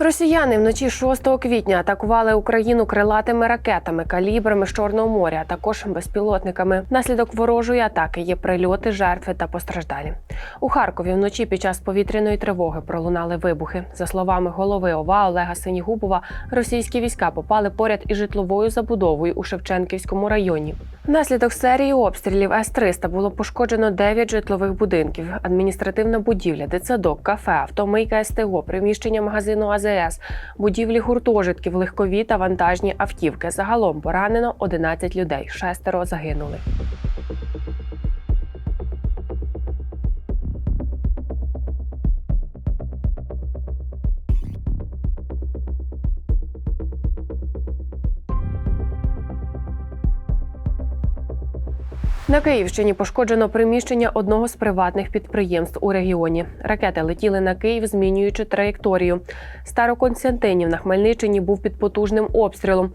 Росіяни вночі 6 квітня атакували Україну крилатими ракетами, калібрами з Чорного моря, а також безпілотниками. Внаслідок ворожої атаки є прильоти, жертви та постраждалі. У Харкові вночі під час повітряної тривоги пролунали вибухи. За словами голови ОВА Олега Синігубова, російські війська попали поряд із житловою забудовою у Шевченківському районі. Внаслідок серії обстрілів С-300 було пошкоджено 9 житлових будинків, адміністративна будівля, дитсадок, кафе, автомийка СТО, приміщення магазину АЗС, будівлі гуртожитків, легкові та вантажні автівки. Загалом поранено 11 людей, шестеро загинули. На Київщині пошкоджено приміщення одного з приватних підприємств у регіоні. Ракети летіли на Київ, змінюючи траєкторію. Староконстантинів на Хмельниччині був під потужним обстрілом.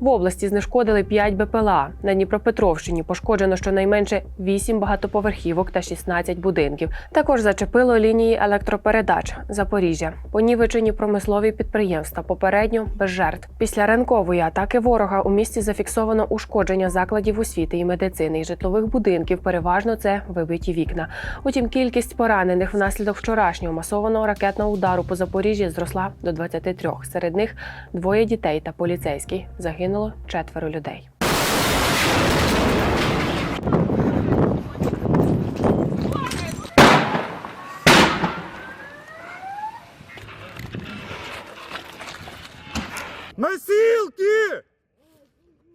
В області знешкодили 5 БПЛА. На Дніпропетровщині пошкоджено щонайменше 8 багатоповерхівок та 16 будинків. Також зачепило лінії електропередач Запоріжжя. Понівечені промислові підприємства попередньо без жертв. Після ранкової атаки ворога у місті зафіксовано ушкодження закладів освіти і медицини і житлових будинків. Переважно це вибиті вікна. Утім, кількість поранених внаслідок вчорашнього масованого ракетного удару по Запоріжжі зросла до 23. Серед них двоє дітей та поліцейський. Загинуло четверо людей. Носилки!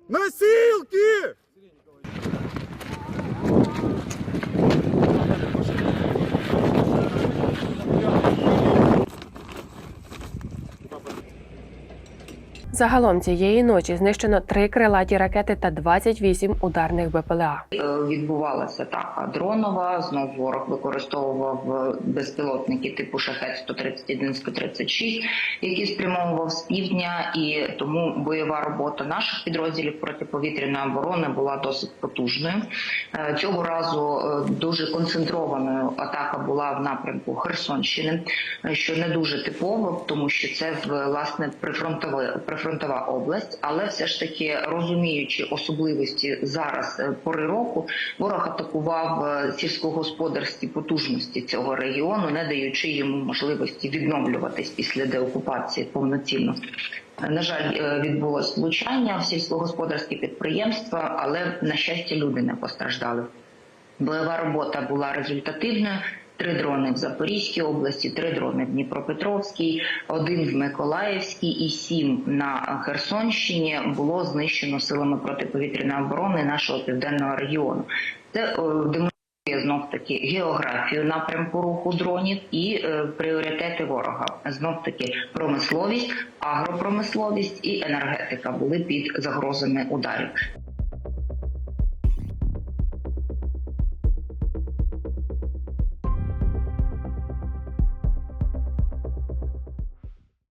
Носилки! Загалом цієї ночі знищено три крилаті ракети та 28 ударних БПЛА. Е, відбувалася атака дронова. Знов ворог використовував е, безпілотники типу шахет 131 136 які спрямовував з півдня, і тому бойова робота наших підрозділів протиповітряної оборони була досить потужною. Е, Цього разу дуже концентрованою атака була в напрямку Херсонщини, що не дуже типово, тому що це власне прифронтова прифронтова область, але все ж таки розуміючи особливості зараз е, пори року, ворог атакував е, сільськогосподарські потужності цього регіону, не даючи йому можливості відновлюватись після деокупації повноцінно. На жаль, е, відбулось влучання в сільськогосподарські підприємства, але на щастя люди не постраждали. Бойова робота була результативною. Три дрони в Запорізькій області, три дрони в Дніпропетровській, один в Миколаївській і сім на Херсонщині було знищено силами протиповітряної оборони нашого південного регіону. Це е, демонструє знов таки географію напрямку руху дронів і е, пріоритети ворога. Знов таки промисловість, агропромисловість і енергетика були під загрозами ударів.